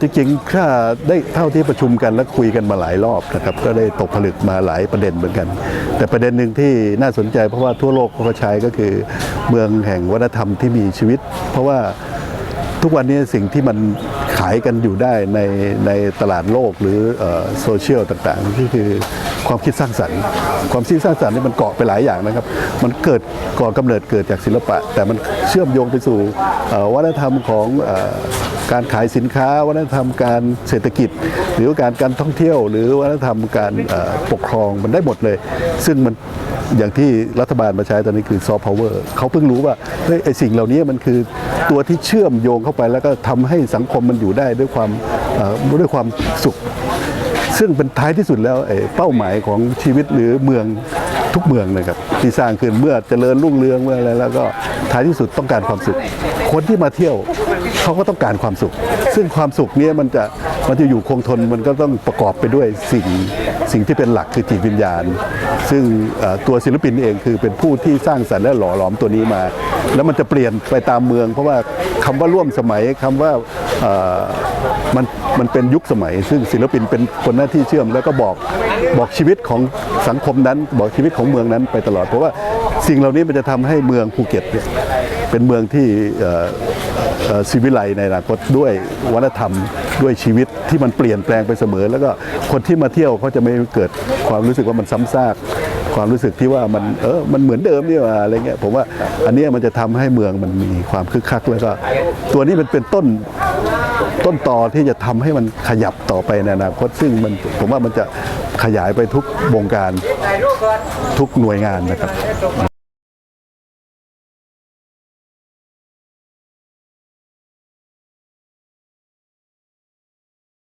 จริงๆถ้าได้เท่าที่ประชุมกันและคุยกันมาหลายรอบนะครับก็ได้ตกผลึกมาหลายประเด็นเหมือนกัน แต่ประเด็นหนึ่งที่น่าสนใจเพราะว่าทั่วโลกเขาใช้ก็คือ เมืองแห่งวัฒนธรรมที่มีชีวิต เพราะว่าทุกวันนี้สิ่งที่มันขายกันอยู่ได้ในในตลาดโลกหรือโซเชียลต่างๆก็คือความคิดสร้างสรรค์ ความคิดสร้างสรรค์นี่มันเกาะไปหลายอย่างนะครับ มันเกิดก่อกำเนิดเกิดจากศิลปะ แต่มันเชื่อมโยงไปสู่วัฒนธรรมของ การขายสินค้า วัฒนธรรมการเศรษฐกิจ หรือการการท่องเที่ยว หรือวัฒนธรรมการปกครองมันได้หมดเลย ซึ่งมันอย่างที่รัฐบาลมาใช้ตอนนี้คือซอฟต์พาวเวอร์เขาเพิ่งรู้ว่าเฮ้สิ่งเหล่านี้มันคือตัวที่เชื่อมโยงเข้าไปแล้วก็ทำให้สังคมมันอยู่ได้ด้วยความด้วยความสุข ซึ่งเป็นท้ายที่สุดแล้วไอ้เป้าหมายของชีวิตหรือเมืองทุกเมืองนะครับที่สร้างขึ้นเมื่อเจริญรุ่งเรืองเมื่ออะไรแล้วก็ท้ายที่สุดต้องการความสุข คนที่มาเที่ยว เขาก็ต้องการความสุข ซึ่งความสุขเนี้มันจะมันจะอยู่คงทนมันก็ต้องประกอบไปด้วยสิ่งสิ่งที่เป็นหลักคือจิตวิญญาณ ซึ่งตัวศิลปินเองคือเป็นผู้ที่สร้างสรรค์และหล่อหลอมตัวนี้มา แล้วมันจะเปลี่ยนไปตามเมือง เพราะว่าคำว่าร่วมสมัยคำว่ามันมันเป็นยุคสมัย ซึ่งศิลปินเป็นคนหน้าที่เชื่อม แล้วก็บอกบอกชีวิตของสังคมนั้น บอกชีวิตของเมืองนั้นไปตลอด เพราะว่าสิ่งเหล่านี้มันจะทำให้เมืองภูเก็ตเนี่ย เป็นเมืองที่ศิวิไลในอนาคตด้วยวัฒนธรรมด้วยชีวิตที่มันเปลี่ยนแปลงไปเสมอ แล้วก็คนที่มาเที่ยวเขาจะไม่เกิดความรู้สึกว่ามันซ้ำซากความรู้สึกที่ว่ามันเออมันเหมือนเดิมนี่ว่าอะไรเงี้ยผมว่าอันนี้มันจะทำให้เมืองมันมีความคึกคักแล้วก็ตัวนี้มันเป็นต้นต้นต่อที่จะทำให้มันขยับต่อไปในอนาคตซึ่งมันผมว่ามันจะขยายไปทุกวงการทุกหน่วยงานนะครับ